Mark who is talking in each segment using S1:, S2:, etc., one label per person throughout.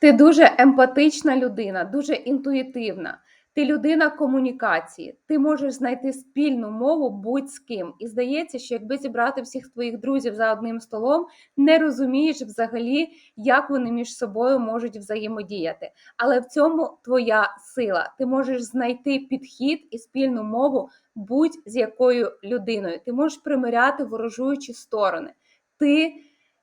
S1: Ти дуже емпатична людина, дуже інтуїтивна. Ти людина комунікації, ти можеш знайти спільну мову будь з ким. І здається, що якби зібрати всіх твоїх друзів за одним столом, не розумієш взагалі, як вони між собою можуть взаємодіяти. Але в цьому твоя сила. Ти можеш знайти підхід і спільну мову будь з якою людиною. Ти можеш примиряти ворожуючі сторони. Ти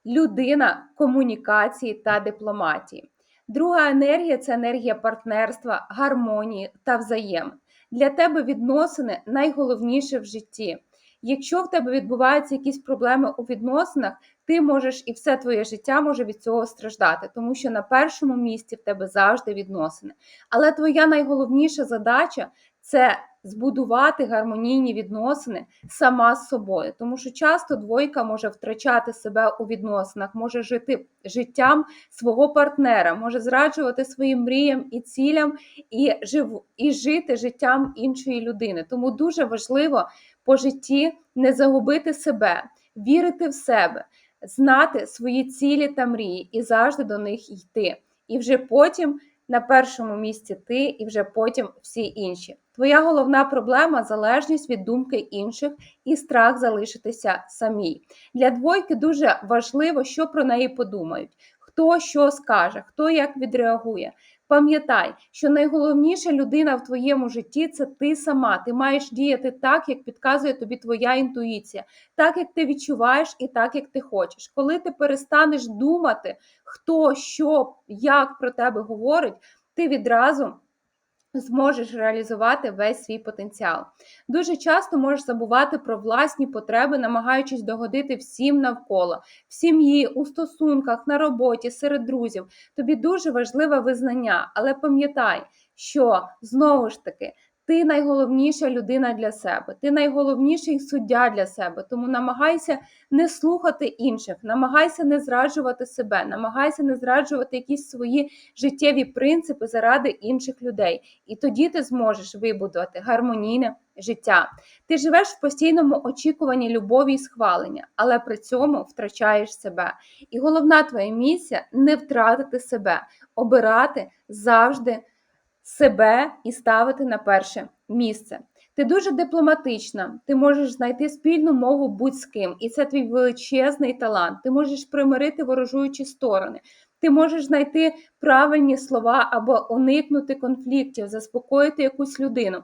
S1: людина комунікації та дипломатії. Друга енергія це енергія партнерства, гармонії та взаємин. Для тебе відносини найголовніше в житті. Якщо в тебе відбуваються якісь проблеми у відносинах, ти можеш і все твоє життя може від цього страждати, тому що на першому місці в тебе завжди відносини. Але твоя найголовніша задача це збудувати гармонійні відносини сама з собою, тому що часто двойка може втрачати себе у відносинах, може жити життям свого партнера, може зраджувати своїм мріям і цілям і жив, і жити життям іншої людини. Тому дуже важливо по житті не загубити себе, вірити в себе, знати свої цілі та мрії і завжди до них йти. І вже потім на першому місці ти, і вже потім всі інші. Твоя головна проблема залежність від думки інших і страх залишитися самій. Для двойки дуже важливо, що про неї подумають, хто що скаже, хто як відреагує. Пам'ятай, що найголовніша людина в твоєму житті це ти сама. Ти маєш діяти так, як підказує тобі твоя інтуїція, так як ти відчуваєш і так, як ти хочеш. Коли ти перестанеш думати, хто що, як про тебе говорить, ти відразу зможеш реалізувати весь свій потенціал. Дуже часто можеш забувати про власні потреби, намагаючись догодити всім навколо, в сім'ї, у стосунках, на роботі, серед друзів. Тобі дуже важливе визнання, але пам'ятай, що знову ж таки ти найголовніша людина для себе, ти найголовніший суддя для себе. Тому намагайся не слухати інших, намагайся не зраджувати себе, намагайся не зраджувати якісь свої життєві принципи заради інших людей. І тоді ти зможеш вибудувати гармонійне життя. Ти живеш в постійному очікуванні любові і схвалення, але при цьому втрачаєш себе. І головна твоя місія не втратити себе, обирати завжди себе і ставити на перше місце. Ти дуже дипломатична, ти можеш знайти спільну мову будь з ким, і це твій величезний талант. Ти можеш примирити ворожуючі сторони, ти можеш знайти правильні слова або уникнути конфліктів, заспокоїти якусь людину.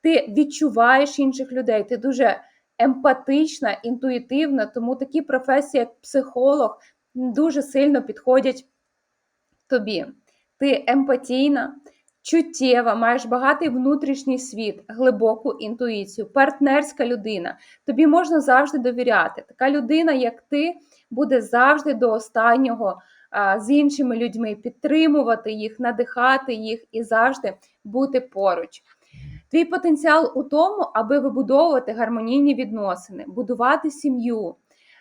S1: Ти відчуваєш інших людей, ти дуже емпатична, інтуїтивна, тому такі професії, як психолог, дуже сильно підходять тобі. Ти емпатійна чуттєва, маєш багатий внутрішній світ, глибоку інтуїцію, партнерська людина. Тобі можна завжди довіряти. Така людина, як ти, буде завжди до останнього з іншими людьми, підтримувати їх, надихати їх і завжди бути поруч. Твій потенціал у тому, аби вибудовувати гармонійні відносини, будувати сім'ю,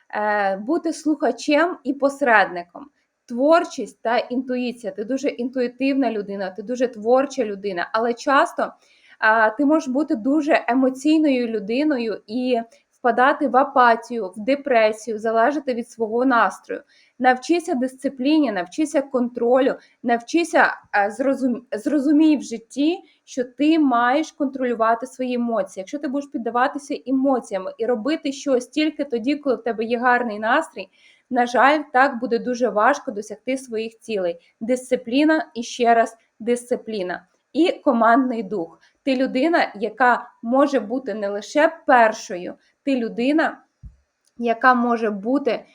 S1: е, бути слухачем і посередником творчість та інтуїція. Ти дуже інтуїтивна людина, ти дуже творча людина, але часто а, ти можеш бути дуже емоційною людиною і впадати в апатію, в депресію, залежати від свого настрою. Навчися дисципліні, навчися контролю, навчися зрозум... зрозумій в житті, що ти маєш контролювати свої емоції. Якщо ти будеш піддаватися емоціям і робити щось тільки тоді, коли в тебе є гарний настрій, на жаль, так буде дуже важко досягти своїх цілей. Дисципліна і ще раз дисципліна. І командний дух. Ти людина, яка може бути не лише першою, ти людина, яка може бути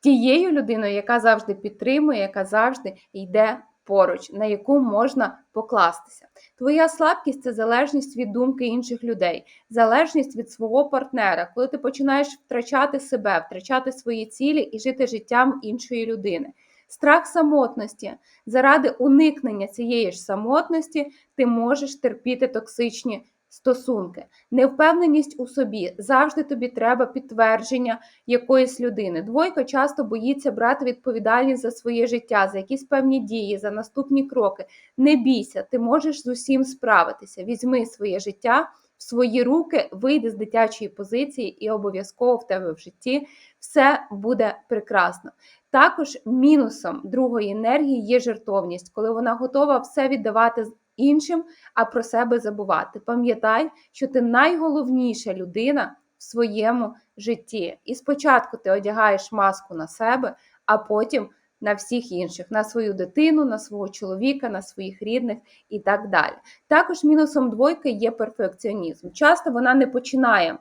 S1: тією людиною, яка завжди підтримує, яка завжди йде поруч, на яку можна покластися. Твоя слабкість це залежність від думки інших людей, залежність від свого партнера, коли ти починаєш втрачати себе, втрачати свої цілі і жити життям іншої людини. Страх самотності. Заради уникнення цієї ж самотності ти можеш терпіти токсичні стосунки, невпевненість у собі. Завжди тобі треба підтвердження якоїсь людини. Двойка часто боїться брати відповідальність за своє життя, за якісь певні дії, за наступні кроки. Не бійся, ти можеш з усім справитися. Візьми своє життя в свої руки, вийди з дитячої позиції, і обов'язково в тебе в житті все буде прекрасно. Також мінусом другої енергії є жертовність, коли вона готова все віддавати іншим, а про себе забувати. Пам'ятай, що ти найголовніша людина в своєму житті. І спочатку ти одягаєш маску на себе, а потім на всіх інших, на свою дитину, на свого чоловіка, на своїх рідних і так далі. Також мінусом двойки є перфекціонізм. Часто вона не починає.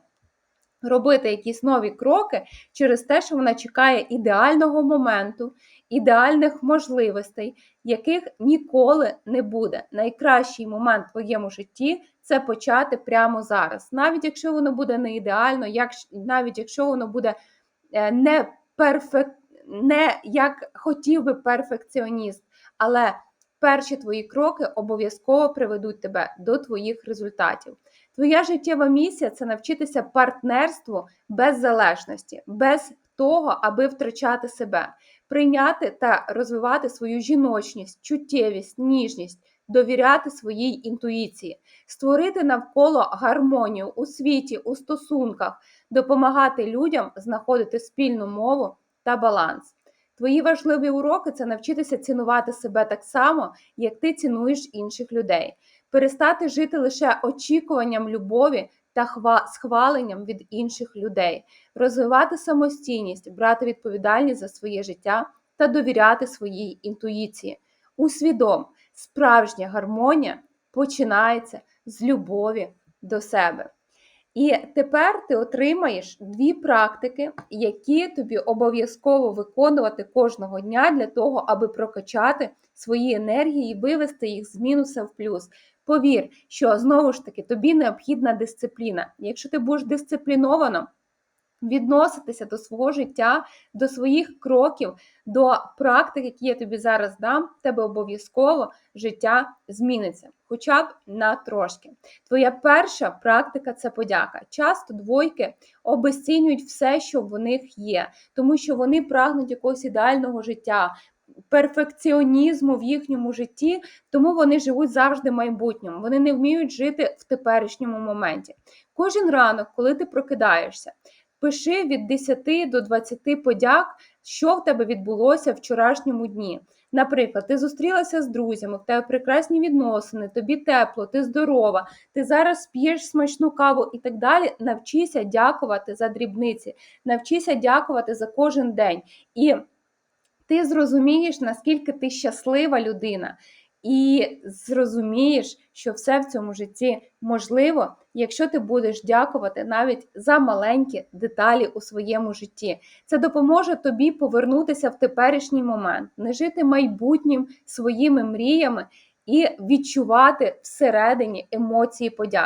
S1: Робити якісь нові кроки через те, що вона чекає ідеального моменту, ідеальних можливостей, яких ніколи не буде. Найкращий момент в твоєму житті це почати прямо зараз. Навіть якщо воно буде не ідеально, як, навіть якщо воно буде е, не перфект, не як хотів би перфекціоніст, але перші твої кроки обов'язково приведуть тебе до твоїх результатів. Твоя життєва місія це навчитися партнерству без залежності, без того, аби втрачати себе, прийняти та розвивати свою жіночність, чуттєвість, ніжність, довіряти своїй інтуїції, створити навколо гармонію у світі, у стосунках, допомагати людям знаходити спільну мову та баланс. Твої важливі уроки це навчитися цінувати себе так само, як ти цінуєш інших людей, перестати жити лише очікуванням любові та хва схваленням від інших людей, розвивати самостійність, брати відповідальність за своє життя та довіряти своїй інтуїції. Усвідом, справжня гармонія починається з любові до себе. І тепер ти отримаєш дві практики, які тобі обов'язково виконувати кожного дня для того, аби прокачати свої енергії і вивести їх з мінуса в плюс. Повір, що знову ж таки тобі необхідна дисципліна. Якщо ти будеш дисципліновано відноситися до свого життя, до своїх кроків, до практик, які я тобі зараз дам, тебе обов'язково життя зміниться, хоча б на трошки. Твоя перша практика це подяка. Часто двойки обесцінюють все, що в них є, тому що вони прагнуть якогось ідеального життя. Перфекціонізму в їхньому житті, тому вони живуть завжди майбутньому. Вони не вміють жити в теперішньому моменті. Кожен ранок, коли ти прокидаєшся, пиши від 10 до 20 подяк, що в тебе відбулося в вчорашньому дні. Наприклад, ти зустрілася з друзями, в тебе прекрасні відносини, тобі тепло, ти здорова, ти зараз п'єш смачну каву і так далі. Навчися дякувати за дрібниці, навчися дякувати за кожен день. І ти зрозумієш, наскільки ти щаслива людина, і зрозумієш, що все в цьому житті можливо, якщо ти будеш дякувати навіть за маленькі деталі у своєму житті. Це допоможе тобі повернутися в теперішній момент, не жити майбутнім своїми мріями і відчувати всередині емоції подяки.